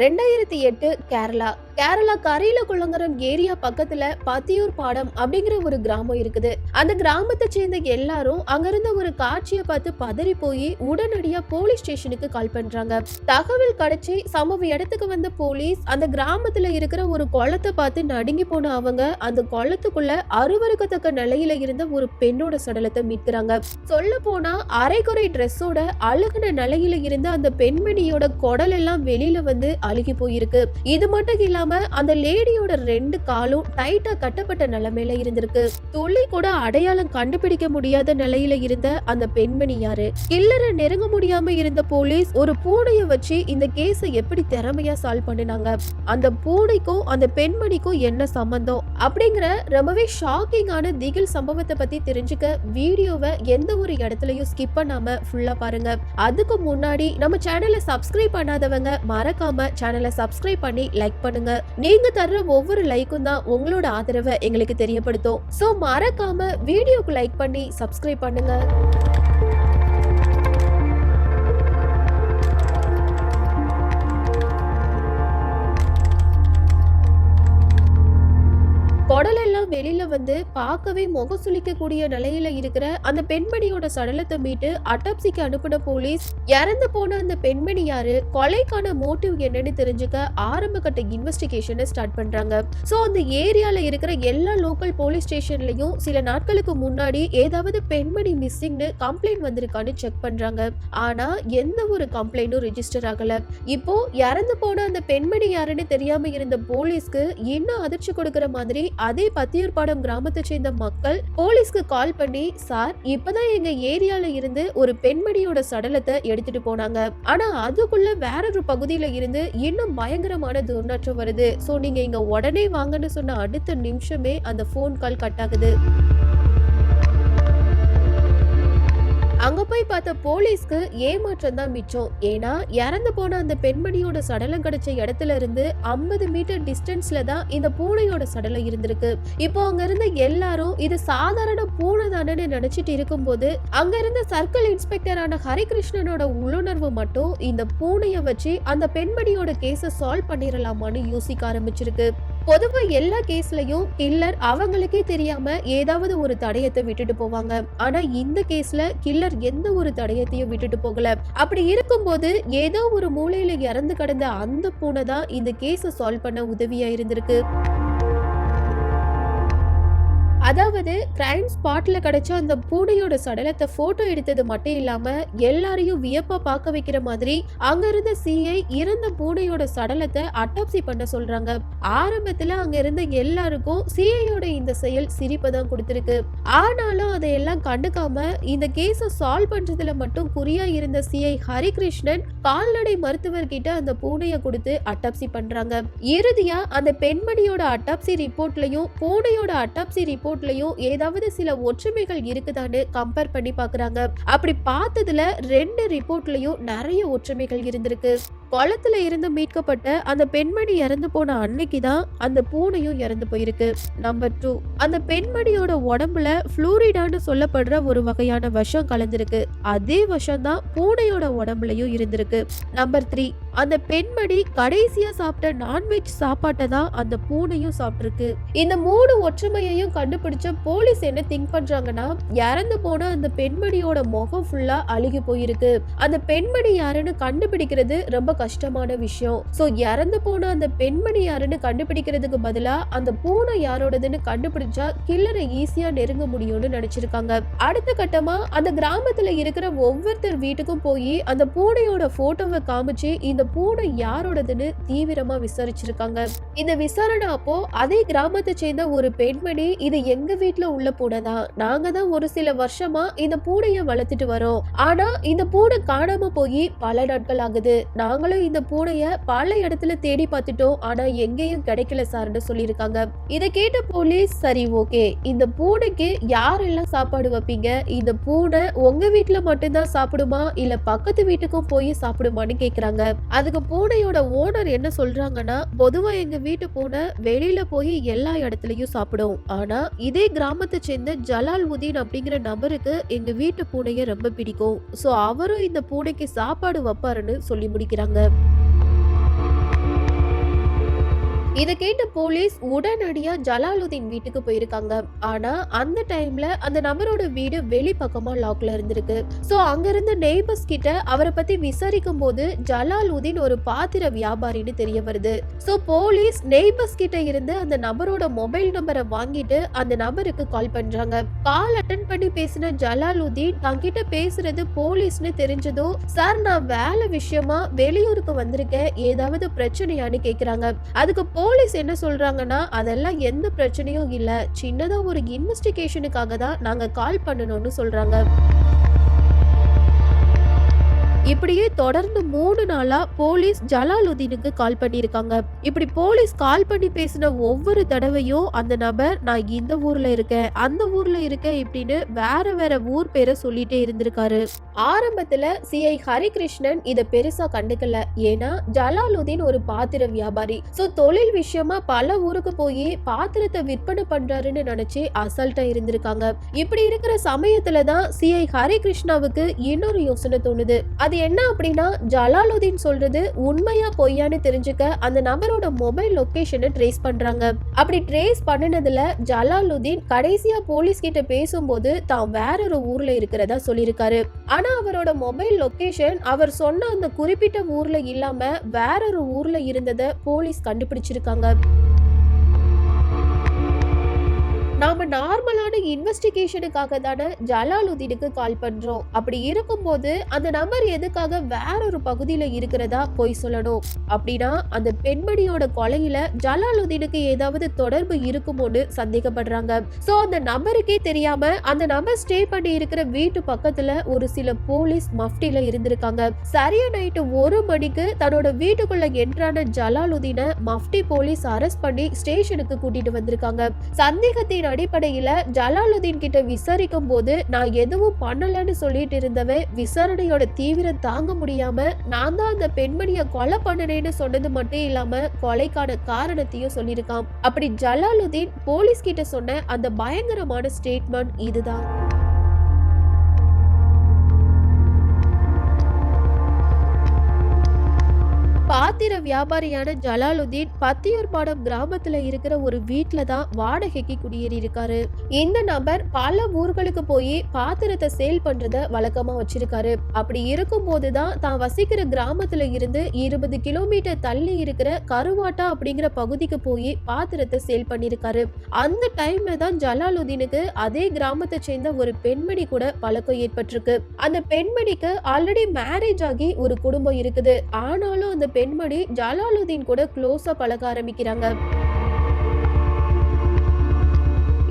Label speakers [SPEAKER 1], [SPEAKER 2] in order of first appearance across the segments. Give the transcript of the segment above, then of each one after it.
[SPEAKER 1] ரெண்டாயிரத்தி எட்டு கேரளா. கேரளா கரையில குளங்கரம் ஏரியா பக்கத்துல பத்தியூர் பாடம் அப்படிங்கிற ஒரு கிராமம் இருக்குது. அந்த கிராமத்தை சேர்ந்த எல்லாரும் அங்கிருந்த ஒரு காட்சியை பார்த்து பதறி போய் உடனடியா போலீஸ் ஸ்டேஷனுக்கு கால் பண்றாங்க. தகவல் கிடைச்சி சம்பவ இடத்துக்கு வந்த போலீஸ் அந்த கிராமத்துல இருக்கிற ஒரு குளத்தை பார்த்து நடுங்கி போன அவங்க அந்த குளத்துக்குள்ள அருவருக்கத்தக்க நிலையில இருந்த ஒரு பெண்ணோட சடலத்தை மீட்கிறாங்க. சொல்ல போனா அரைக்குறை ட்ரெஸ்ஸோட அழுகுன நிலையில இருந்த அந்த பெண்மணியோட குடல் எல்லாம் வெளியில வந்து அழுகி போயிருக்கு. இது மட்டும் இல்லாம அந்த லேடியோட ரெண்டு காலும் டைட்டா கட்டப்பட்ட நிலைமையில இருந்திருக்கு. துள்ளி கூட அடையாளம் கண்டுபிடிக்க முடியாத நிலையில இருந்த அந்த பெண்மணி யாரு? கில்லரை நெருங்க முடியாம இருந்த போலீஸ் ஒரு பூனைய வச்சு இந்த கேஸை எப்படி திறமையா சால்வ் பண்ணினாங்க? அந்த பூனைக்கும் அந்த பெண்மணிக்கும் என்ன சம்பந்தம்? அப்படிங்கிற ரொம்பவே ஷாக்கிங்கான திகில் சம்பவத்தை பத்தி தெரிஞ்சுக்க வீடியோவை எந்த ஒரு இடத்துலயும் ஸ்கிப் பண்ணாம ஃபுல்லா பாருங்க. அதுக்கு முன்னாடி நம்ம சேனலை சப்ஸ்கிரைப் பண்ணாதவங்க மறக்காம சேனலை சப்ஸ்கிரைப் பண்ணி லைக் பண்ணுங்க. நீங்க தர்ற ஒவ்வொரு லைக்கும் தான் உங்களோட ஆதரவை எங்களுக்கு தெரியப்படுத்தும். சோ மறக்காம வீடியோக்கு லைக் பண்ணி சப்ஸ்கிரைப் பண்ணுங்க. வெளியில வந்து பார்க்கவே முகம் சுளிக்கக்கூடிய நிலையில இருக்கிற அந்த பெண்மணியோட சடலத்தை மீட்டு அட்டாப்சிக்கு அனுப்பின போலீஸ் இறந்து போன அந்த பெண்மணி யாரு கொலைக்கான மோட்டிவ் என்னன்னு தெரிஞ்சுக்க ஆரம்ப கட்ட இன்வெஸ்டிகேஷனை ஸ்டார்ட் பண்றாங்க. சோ அந்த ஏரியால இருக்கிற எல்லா லோக்கல் போலீஸ் ஸ்டேஷன்லயும் சில நாட்களுக்கு முன்னாடி ஏதாவது பெண்மணி மிஸ்ஸிங்னு கம்ப்ளைண்ட் வந்திருக்கான்னு செக் பண்றாங்க. ஆனா எந்த ஒரு கம்ப்ளைண்டும் ரிஜிஸ்டர் ஆகல. இப்போ இறந்து போன அந்த பெண்மணி யாருன்னு தெரியாம இருந்த போலீஸ்க்கு இன்னும் அதிர்ச்சி கொடுக்கிற மாதிரி அதே பத்தியூர்பாடம் கிராமத்தை சேர்ந்த மக்கள் போலீஸ்க்கு கால் பண்ணி சார் இப்பதான் எங்க ஏரியால இருந்து ஒரு பெண்மணியோட சடலத்தை எடுத்துட்டு போனாங்க. ஆனா அதுக்குள்ள வேற ஒரு பகுதியில இருந்து இன்னும் பயங்கரமான துர்நாற்றம் வருது. சோ நீங்க இங்க உடனே வாங்கன்னு சொன்ன அடுத்த நிமிஷமே அந்த ஃபோன் கால் கட் ஆகுது. அங்க போய் பார்த்த போலீஸ்க்கு ஏமாற்றம் தான் மிச்சம். ஏன்னா இறந்து போன அந்த பெண்மணியோட சடலம் கிடைச்ச இடத்துல இருந்து ஐம்பது மீட்டர் டிஸ்டன்ஸ்ல தான் இந்த பூனையோட சடலம் இருந்திருக்கு. இப்போ அங்க இருந்த எல்லாரும் இது சாதாரண பூனை தானே நினைச்சிட்டு இருக்கும்போது அங்க இருந்த சர்க்கிள் இன்ஸ்பெக்டரான ஹரிகிருஷ்ணனோட உள்ளுணர்வு மட்டும் இந்த பூனைய வச்சு அந்த பெண்மணியோட கேஸை சால்வ் பண்ணிடலாமான்னு யோசிக்க ஆரம்பிச்சிருக்கு. பொதுவா எல்லா கேஸ்லயும் கில்லர் அவங்களுக்கே தெரியாம ஏதாவது ஒரு தடயத்தை விட்டுட்டு போவாங்க. ஆனா இந்த கேஸ்ல கில்லர் எந்த ஒரு தடயத்தையும் விட்டுட்டு போகல. அப்படி இருக்கும்போது ஏதோ ஒரு மூலையில இறந்து கிடந்த அந்த பூனை தான் இந்த கேஸை சால்வ் பண்ண உதவியா இருந்திருக்கு. அதாவது கிரைம் ஸ்பாட்ல கிடைச்ச அந்த பூனையோட சடலத்தை போட்டோ எடுத்தது மட்டும் இல்லாம எல்லாரையும் வியப்பா பார்க்க வைக்கிற மாதிரி அங்க இருந்த சிஐ இறந்த பூனையோட சடலத்தை அட்டாப்சி பண்ண சொல்றாங்க. ஆரம்பத்துல அங்க இருந்த எல்லாருக்கும் சிஐயோட இந்த செயல் சிரிப்பை தான் கொடுத்திருக்கு. ஆனாலும் அதையெல்லாம் கண்டுக்காம இந்த கேஸை சால்வ் பண்றதுல மட்டும் குறியா இருந்த சிஐ ஹரிகிருஷ்ணன் கால்நடை மருத்துவர்கிட்ட அந்த பூனையை கொடுத்து அட்டாப்சி பண்றாங்க. இறுதியா அந்த பெண்மணியோட அட்டாப்சி ரிப்போர்ட்லயும் பூனையோட அட்டாப்சி ரிப்போர்ட் ரிப்போர்ட்லயும் ஏதாவது சில ஒற்றுமைகள் இருக்குதான்னு கம்பேர் பண்ணி பாக்குறாங்க. அப்படி பார்த்ததுல ரெண்டு ரிப்போர்ட்லயும் நிறைய ஒற்றுமைகள் இருந்திருக்கு. குளத்துல இருந்து மீட்கப்பட்ட அந்த பெண்மணி இறந்து போன அன்னைக்கு தான் அந்த பூனையும் இறந்து போயிருக்கு. நம்பர் டூ அந்த பெண்மணியோட உடம்புல புளூரிடான்னு சொல்லப்படுற ஒரு வகையான விஷம் கலந்திருக்கு. அதே விஷம் தான் பூனையோட உடம்புலயும் இருந்திருக்கு. நம்பர் த்ரீ அந்த பெண்மணி கடைசியா சாப்பிட்ட நான்வெஜ் சாப்பாட்டை தான் அந்த பூனையும் சாப்பிட்டுருக்கு. இந்த மூணு ஒற்றுமையையும் கண்டுபிடிச்ச போலீஸ் என்ன திங்க் பண்றாங்கன்னா இறந்து போன அந்த பெண்மணியோட முகம் ஃபுல்லா அழுகி போயிருக்கு. அந்த பெண்மணி யாருன்னு கண்டுபிடிக்கிறது ரொம்ப கஷ்டமான விஷயம். சோ இறந்து போன அந்த பெண்மணி யாருன்னு கண்டுபிடிக்கிறதுக்கு பதிலா அந்த பூனை யாரோடதுன்னு கண்டுபிடிச்சா கில்லரை ஈஸியா நெருங்க முடியும்னு நினைச்சிருக்காங்க. அடுத்த கட்டமா அந்த கிராமத்துல இருக்கிற ஒவ்வொருத்தர் வீட்டுக்கும் போய் அந்த பூனையோட போட்டோவை காமிச்சு இந்த பூனை யாரோடதுன்னு தீவிரமா விசாரிச்சிருக்காங்க. இந்த விசாரணை அப்போ அதே கிராமத்தை சேர்ந்த ஒரு பெண்மணி இது எங்க வீட்டுல உள்ள பூனை தான். நாங்க தான் ஒரு சில வருஷமா இந்த பூனைய வளர்த்துட்டு வரோம். ஆனா இந்த பூனை காணாம போய் பல நாட்கள் ஆகுது. நாங்களும் இந்த பூனைய பல இடத்துல தேடி பார்த்துட்டோம். ஆனா எங்கேயும் கிடைக்கல சார்னு சொல்லியிருக்காங்க. இதை கேட்ட போலீஸ் சரி ஓகே. இந்த பூனைக்கு யாரெல்லாம் சாப்பாடு வைப்பீங்க? இந்த பூனை உங்க வீட்டுல மட்டும்தான் சாப்பிடுமா? இல்ல பக்கத்து வீட்டுக்கும் போய் சாப்பிடுமான்னு கேக்குறாங்க. அதுக்கு பூனையோட ஓனர் என்ன சொல்றாங்கன்னா பொதுவா எங்க வீட்டு பூனை வெளியில போய் எல்லா இடத்துலயும் சாப்பிடும். ஆனா இதே கிராமத்தை சேர்ந்த ஜலால் உதீன் அப்படிங்கிற நபருக்கு எங்க வீட்டு பூனைய ரொம்ப பிடிக்கும். சோ அவரும் இந்த பூனைக்கு சாப்பாடு வைப்பாருன்னு சொல்லி முடிக்கிறாங்க. இதை கேட்ட போலீஸ் உடனடியா ஜலாலுதீன் வீட்டுக்கு போயிருக்காங்க. ஆனா அந்த டைம்ல அந்த நபரோட வீடு வெளி பக்கமா லாக்ல இருந்திருக்கு. சோ அங்க இருந்த நெய்பர்ஸ் கிட்ட அவரை பத்தி விசாரிக்கும் போது ஜலாலுதீன் ஒரு பாத்திர வியாபாரின்னு தெரிய வருது. சோ போலீஸ் நெய்பர்ஸ் கிட்ட இருந்து அந்த நபரோட மொபைல் நம்பரை வாங்கிட்டு அந்த நபருக்கு கால் பண்றாங்க. கால் அட்டன் பண்ணி பேசின ஜலாலுதீன் தங்கிட்ட பேசுறது போலீஸ்னு தெரிஞ்சதும் சார் நான் வேலை விஷயமா வெளியூருக்கு வந்திருக்கேன். ஏதாவது பிரச்சனையான்னு கேக்குறாங்க. அதுக்கு போலீஸ் என்ன சொல்கிறாங்கன்னா அதெல்லாம் எந்த பிரச்சனையும் இல்லை. சின்னதாக ஒரு இன்வெஸ்டிகேஷனுக்காக தான் நாங்கள் கால் பண்ணணும்னு சொல்கிறாங்க இப்படியே தொடர்ந்து மூணு நாளா போலீஸ் ஜலாலுதீனுக்கு கால் பண்ணியிருக்காங்க. இப்படி போலீஸ் கால் பண்ணி பேசின ஒவ்வொரு தடவையும் அந்த நபர் நான் இந்த ஊர்ல இருக்கேன் அந்த ஊர்ல இருக்கேன் இப்படின்னு வேற வேற ஊர் பேரை சொல்லிட்டே இருந்திருக்காரு. ஆரம்பத்துல சிஐ ஹரிகிருஷ்ணன் இத பெருசா கண்டுக்கல. ஏன்னா ஜலாலுதீன் ஒரு பாத்திர வியாபாரி. சோ தொழில் விஷயமா பல ஊருக்கு போய் பாத்திரத்தை விற்பனை பண்றாருன்னு நினைச்சு அசல்ட்டா இருந்திருக்காங்க. இப்படி இருக்கிற சமயத்துலதான் சிஐ ஹரிகிருஷ்ணாவுக்கு இன்னொரு யோசனை தோணுது. அது என்ன அப்படின்னா ஜலாலுதீன் சொல்றது உண்மையா பொய்யான்னு தெரிஞ்சுக்க அந்த நபரோட மொபைல் லொகேஷனை ட்ரேஸ் பண்றாங்க. அப்படி ட்ரேஸ் பண்ணினதுல ஜலாலுதீன் கடைசியா போலீஸ் கிட்ட பேசும்போது தான் வேற ஒரு ஊர்ல இருக்கிறதா சொல்லியிருக்காரு. ஆனா அவரோட மொபைல் லொகேஷன் அவர் சொன்ன அந்த குறிப்பிட்ட ஊர்ல இல்லாம வேற ஒரு ஊர்ல இருந்ததை போலீஸ் கண்டுபிடிச்சிருக்காங்க. நாம நார்மலான இன்வெஸ்டிகேஷனுக்காக தானே ஜலாலுதீனுக்கு கால் பண்றோம். அப்படி இருக்கும்போது அந்த நபர் எதுக்காக வேற ஒரு பகுதியில இருக்கிறதா பொய் சொல்லணும். அப்படின்னா அந்த பெண்மணியோட கொலையில ஜலாலுதீனுக்கு ஏதாவது தொடர்பு இருக்குமோன்னு சந்தேகப்படுறாங்க. சோ அந்த நபருக்கே தெரியாம அந்த நபர் ஸ்டே பண்ணி இருக்கிற வீட்டு பக்கத்துல ஒரு சில போலீஸ் மஃப்டில இருந்திருக்காங்க. சரியா நைட்டு ஒரு மணிக்கு தன்னோட வீட்டுக்குள்ள என்ட்ரான ஜலாலுதீனை மஃப்டி போலீஸ் அரெஸ்ட் பண்ணி ஸ்டேஷனுக்கு கூட்டிட்டு வந்திருக்காங்க. சந்தேகத்தின் அடிப்படையில் ஜலாலுதீன் கிட்ட விசாரிக்கும் போது நான் எதுவும் பண்ணலன்னு சொல்லிட்டு இருந்தவன் விசாரணையோட தீவிரம் தாங்க முடியாம நான் தான் அந்த பெண்மணியை கொலை பண்ணனேன்னு சொன்னது மட்டும் இல்லாம கொலைக்கான காரணத்தையும் சொல்லியிருக்கான். அப்படி ஜலாலுதீன் போலீஸ் கிட்ட சொன்ன அந்த பயங்கரமான ஸ்டேட்மெண்ட் இதுதான். பாத்திர வியாபாரியான ஜலாலுதீன் பத்தியூர்பாடம் கிராமத்துல இருக்கிற ஒரு வீட்ல தான் வாடகைக்கு குடியேறி இருக்காரு. இந்த நபர் பல ஊர்களுக்கு போய் பாத்திரத்தை சேல் பண்றத வழக்கமா வச்சிருக்காரு. அப்படி இருக்கும் போதுதான் தான் வசிக்கிற கிராமத்துல இருந்து இருபது கிலோமீட்டர் தள்ளி இருக்கிற கருவாட்டா அப்படிங்கிற பகுதிக்கு போய் பாத்திரத்தை சேல் பண்ணிருக்காரு. அந்த டைம்ல தான் ஜலாலுதீனுக்கு அதே கிராமத்தை சேர்ந்த ஒரு பெண்மணி கூட பழக்கம் ஏற்பட்டிருக்கு. அந்த பெண்மணிக்கு ஆல்ரெடி மேரேஜ் ஆகி ஒரு குடும்பம் இருக்குது. ஆனாலும் அந்த பெண்மணி ஜலாலுதீன் கூட க்ளோஸாக பழக ஆரம்பிக்கிறாங்க.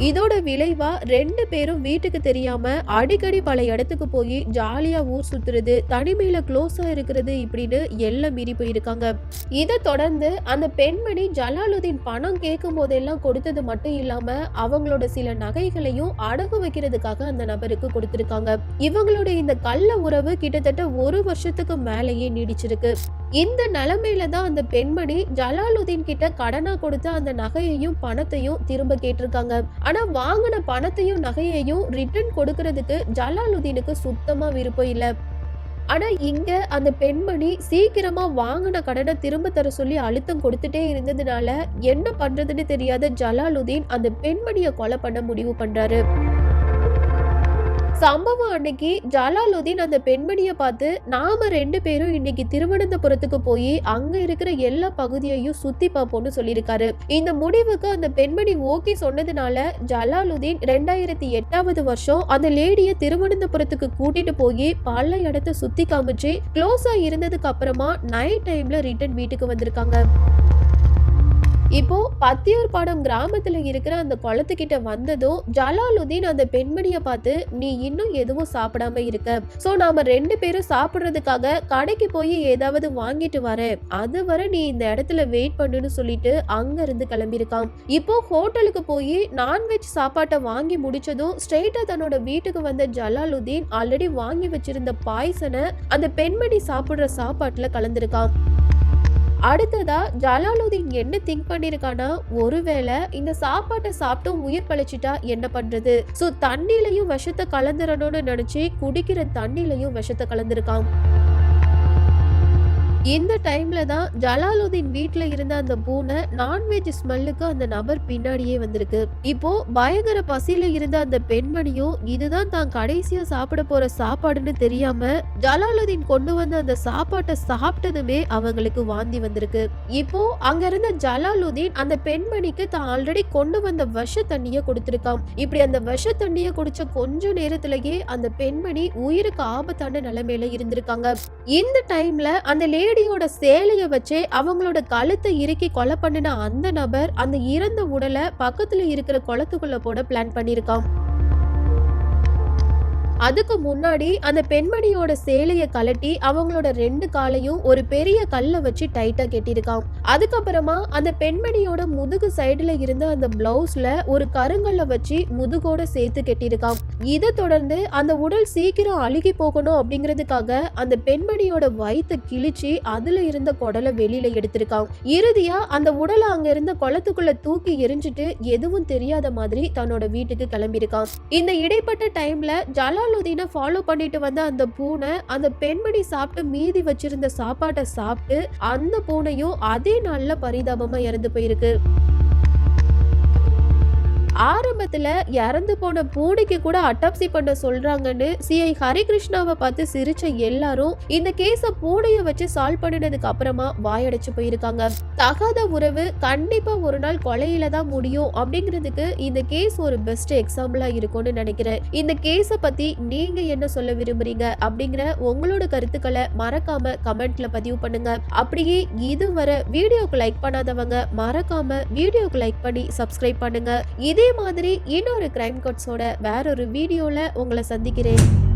[SPEAKER 1] இதோட விளைவா ரெண்டு பேரும் வீட்டுக்கு தெரியாம அடிக்கடி பல இடத்துக்கு போய் ஜாலியா ஊர் சுத்துறது தனிமையில க்ளோஸா இருக்கிறது இப்படின்னு எல்லாம் மீறி போயிருக்காங்க. இதை தொடர்ந்து அந்த பெண்மணி ஜலாலுதீன் பணம் கேட்கும் போதெல்லாம் கொடுத்தது மட்டும் இல்லாம அவங்களோட சில நகைகளையும் அடகு வைக்கிறதுக்காக அந்த நபருக்கு கொடுத்திருக்காங்க. இவங்களுடைய இந்த கள்ள உறவு கிட்டத்தட்ட ஒரு வருஷத்துக்கு மேலேயே நீடிச்சிருக்கு. இந்த நிலைமையில தான் அந்த பெண்மணி ஜலாலுதீன் கிட்ட கடனா கொடுத்து அந்த நகையையும் பணத்தையும் திரும்ப கேட்டிருக்காங்க. ஆனா வாங்கின பணத்தையும் நகையையும் ரிட்டர்ன் கொடுக்கறதுக்கு ஜலாலுதீனுக்கு சுத்தமா விருப்பம் இல்ல. ஆனா இங்க அந்த பெண்மணி சீக்கிரமா வாங்கின கடனை திரும்ப தர சொல்லி அழுத்தம் கொடுத்துட்டே இருந்ததுனால என்ன பண்றதுன்னு தெரியாத ஜலாலுதீன் அந்த பெண்மணியை கொலை பண்ண முடிவு பண்றாரு. சம்பவம் அன்னைக்கு ஜலாலுதீன் அந்த பெண்மணியை பார்த்து நாம ரெண்டு பேரும் இன்னைக்கு திருவனந்தபுரத்துக்கு போய் அங்க இருக்கிற எல்லா பகுதியையும் சுத்தி பார்ப்போம்னு சொல்லியிருக்காரு. இந்த முடிவுக்கு அந்த பெண்மணி ஓகே சொன்னதுனால ஜலாலுதீன் ரெண்டாயிரத்தி எட்டாவது வருஷம் அந்த லேடியை திருவனந்தபுரத்துக்கு கூட்டிட்டு போய் பல இடத்த சுத்தி காமிச்சு க்ளோஸா இருந்ததுக்கு அப்புறமா நைட் டைம்ல ரிட்டர்ன் வீட்டுக்கு வந்திருக்காங்க. இப்போ பத்தியூர் பாடம் கிராமத்துல இருக்கிற அந்த குளத்துக்கிட்ட வந்ததும் ஜலாலுதீன் அந்த பெண்மணிய பார்த்து நீ இன்னும் எதுவும் சாப்பிடாம இருக்க. சோ நாம ரெண்டு பேரும் சாப்பிடுறதுக்காக கடைக்கு போய் ஏதாவது வாங்கிட்டு வரேன் அதுவரை நீ இந்த இடத்துல வெயிட் பண்ணுன்னு சொல்லிட்டு அங்க இருந்து கிளம்பியிருக்கான். இப்போ ஹோட்டலுக்கு போய் நான்வெஜ் சாப்பாட்டை வாங்கி முடிச்சதும் ஸ்ட்ரெயிட்டா தன்னோட வீட்டுக்கு வந்த ஜலாலுதீன் ஆல்ரெடி வாங்கி வச்சிருந்த பாய்சனை அந்த பெண்மணி சாப்பிடுற சாப்பாட்டுல கலந்திருக்கான். அடுத்ததா ஜலாலுதீன் என்ன திங்க் பண்ணிருக்கானா ஒருவேளை இந்த சாப்பாட்டை சாப்பிட்டும் உயிர் பழிச்சிட்டா என்ன பண்றது? சோ தண்ணிலையும் விஷத்தை கலந்துடணும்னு நினைச்சு குடிக்கிற தண்ணிலையும் விஷத்தை கலந்துருக்கான். இந்த டைம்ல தான் ஜலாலுதீன் வீட்டில் இருந்த அந்த பூனை நான்வெஜ் ஸ்மெல்லுக்கு அந்த நபர் பின்னாடியே வந்திருக்கு. இப்போ பயங்கர பசியில இருந்த அந்த பெண்மணியும் இதுதான் தான் கடைசியா சாப்பிட போற சாப்பாடுன்னு தெரியாம ஜலாலுதீன் கொண்டு வந்த அந்த சாப்பாட்டை சாப்பிட்டதுமே அவங்களுக்கு வாந்தி வந்திருக்கு. இப்போ அங்க இருந்த ஜலாலுதீன் அந்த பெண்மணிக்கு தான் ஆல்ரெடி கொண்டு வந்த விஷ தண்ணிய கொடுத்திருக்கான் இப்படி அந்த விஷ தண்ணிய குடிச்ச கொஞ்ச நேரத்திலேயே அந்த பெண்மணி உயிருக்கு ஆபத்தான நிலைமையில இருந்திருக்காங்க. இந்த டைம்ல அந்த லேடியோட சேலைய வச்சு அவங்களோட கழுத்தை இறுக்கி கொலை பண்ணின அந்த நபர் அந்த இறந்த உடலை பக்கத்துல இருக்கிற குளத்துக்குள்ள போட பிளான் பண்ணிருக்கான் அதுக்கு முன்னாடி அந்த பெண்மணியோட சேலையை கலட்டி அவங்களோட ரெண்டு காலையும் ஒரு பெரிய கல்லை வச்சு டைட்டா கெட்டியிருக்கான். அதுக்கப்புறமா அந்த பெண்மணியோட முதுகு சைடுல இருந்த அந்த பிளவுஸ்ல ஒரு கருங்கல்ல வச்சு முதுகோட சேர்த்து கெட்டியிருக்கான். இதை தொடர்ந்து அந்த உடல் சீக்கிரம் அழுகி போகணும் அப்படிங்கிறதுக்காக அந்த பெண்மணியோட வயிற்று கிழிச்சு அதுல இருந்த குடலை வெளியில எடுத்திருக்கான். இறுதியா அந்த உடலை அங்க இருந்த குளத்துக்குள்ள தூக்கி எரிஞ்சிட்டு எதுவும் தெரியாத மாதிரி தன்னோட வீட்டுக்கு கிளம்பியிருக்கான். இந்த இடைப்பட்ட டைம்ல ஜலாலுதீனை ஃபாலோ பண்ணிட்டு வந்த அந்த பூனை அந்த பெண்மணி சாப்பிட்டு மீதி வச்சிருந்த சாப்பாட்டை சாப்பிட்டு அந்த பூனையும் அதே நாளில் பரிதாபமா இறந்து போயிருக்கு. ஆரம்பத்தில் இறந்து போன பூனைக்கு கூட அட்டாப்சி பண்ண சொல்றாங்கன்னு சிஐ ஹரிகிருஷ்ணாவை பார்த்து சிரிச்ச எல்லாரும் இந்த கேஸ பூனையை வச்சு சால்வ் பண்ணினதுக்கு அப்புறமா வாயடைச்சு போயிருக்காங்க. தகாத உறவு கண்டிப்பா ஒரு நாள் கொலையில தான் முடியும் அப்படிங்கிறதுக்கு இந்த கேஸ் ஒரு பெஸ்ட் எக்ஸாம்பிளா இருக்கும்னு நினைக்கிறேன். இந்த கேஸ பத்தி நீங்க என்ன சொல்ல விரும்புறீங்க அப்படிங்கிற உங்களோட கருத்துக்களை மறக்காம கமெண்ட்ல பதிவு பண்ணுங்க. அப்படியே இதுவரை வீடியோக்கு லைக் பண்ணாதவங்க மறக்காம வீடியோக்கு லைக் பண்ணி சப்ஸ்கிரைப் பண்ணுங்க. இதே மாதிரி இன்னொரு கிரைம் கோட்ஸோட வேறொரு வீடியோல உங்களை சந்திக்கிறேன்.